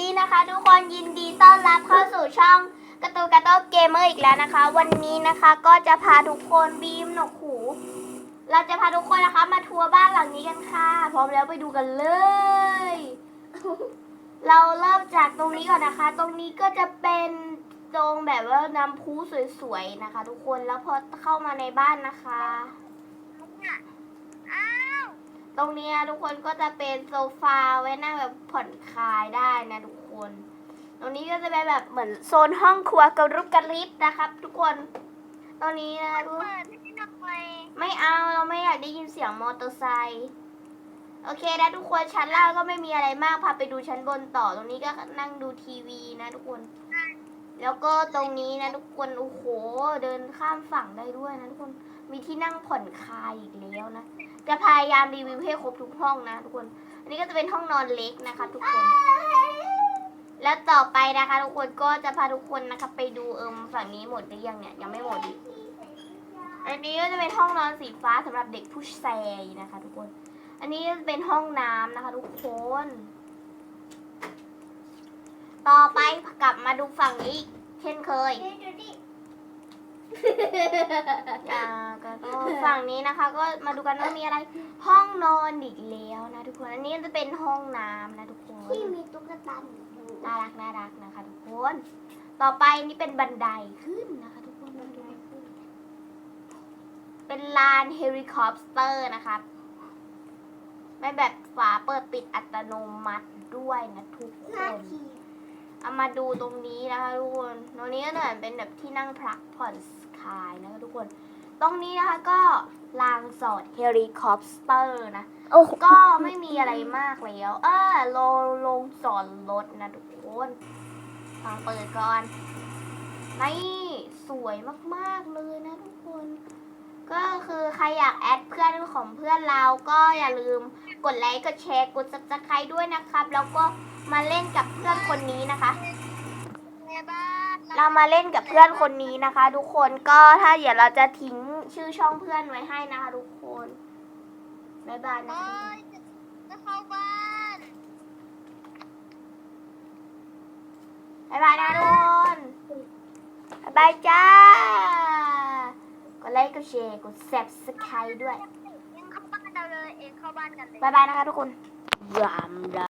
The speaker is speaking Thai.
ดีนะคะ ทุกคนยินดีต้อนรับเข้าสู่ช่องกระตูกระโต้เกมเมอร์อีกแล้วนะคะ วันนี้นะคะก็จะพาทุกคนบีมหนกหู เราจะพาทุกคนนะคะ มาทัวร์บ้านหลังนี้กันค่ะ พร้อมแล้วไปดูกันเลย เราเริ่มจากตรงนี้ก่อนนะคะ ตรงนี้ก็จะเป็นตรงแบบว่าน้ำพุสวยๆนะคะ ทุกคนแล้วพอเข้ามาในบ้านนะคะ ตรงนี้ทุกคนก็จะเป็นโซฟาไว้นั่งแบบผ่อนคลายได้นะทุกคน ตรงนี้ก็จะเป็นแบบเหมือนโซนห้องครัวกระรุบกระริบนะครับ ทุกคน ตรงนี้นะทุกเปิดให้หน่อยไม่เอาเราไม่อยากได้ยินเสียงมอเตอร์ไซค์โอเคนะทุกคนชั้นล่างก็ไม่มีอะไรมากพาไปดูชั้นบนต่อตรงนี้ก็นั่งดูทีวีนะทุกคน แล้วก็ตรงนี้นะทุกคนโอ้โหเดินข้ามฝั่งได้ด้วยนะทุกคนมีที่นั่งผ่อนคลายอีกแล้วนะจะพยายามรีวิวให้ครบทุกห้องนะทุกคน อันนี้ก็จะเป็นห้องนอนเล็กนะคะ ทุกคน แล้วต่อไปนะคะ ทุกคนก็จะพาทุกคนนะคะ ไปดูเอิมฝั่งนี้หมดหรือยังเนี่ยยังไม่หมดอีกอันนี้ก็จะเป็นห้องนอนสีฟ้าสำหรับเด็กผู้ชายนะคะ ทุกคน อันนี้จะเป็นห้องน้ำนะคะ ทุกคน ต่อไปกลับมาดูฝั่งนี้อีก เช่นเคยอ่าก็ฝั่งนี้นะคะ ก็มาดูกันว่ามีอะไร ห้องนอนอีกแล้วนะทุกคน อันนี้จะเป็นห้องน้ำนะทุกคน ที่มีตุ๊กตาหนูน่ารักน่ารักนะคะทุกคน ต่อไปนี่เป็นบันไดขึ้นนะคะ ทุกคนมาดูเป็นลานเฮลิคอปเตอร์นะคะไม่แบบฝาเปิดปิดอัตโนมัติด้วยนะทุกคหน้านที เอามาดูตรงนี้นะคะทุกคนตรงนี้ก็เหมือนเป็นแบบที่นั่งพักผ่อนคลายนะคะทุกคน ตรงนี้นะคะก็ลานจอดเฮลิคอปเตอร์นะ โอ้โหก็ไม่มีอะไรมากแล้ว เออโลลงจอดรถนะทุกคนลองเปิดก่อน นี่ สวยมาก ๆ เลยนะทุกคน ก็คือใครอยากแอดเพื่อนของเพื่อนเราก็อย่าลืมกดไลค์ กดแชร์ กด subscribe ด้วยนะครับ แล้วก็มาเล่นกับเพื่อนคนนี้นะคะ เรามาเล่นกับเพื่อนคนนี้นะคะ ทุกคนก็ถ้าเดี๋ยวเราจะทิ้งชื่อช่องเพื่อนไว้ให้นะคะทุกคนบ๊ายบายนะโอ้คะจะเข้าบ้านบ๊ายบายนะทุกคนบ๊ายบายจ้า ไลค์กดแชร์กด subscribe ด้วยเองเข้าบ้านเราเลยเองเข้าบ้านกันเลยบ๊ายบายนะคะทุกคนราม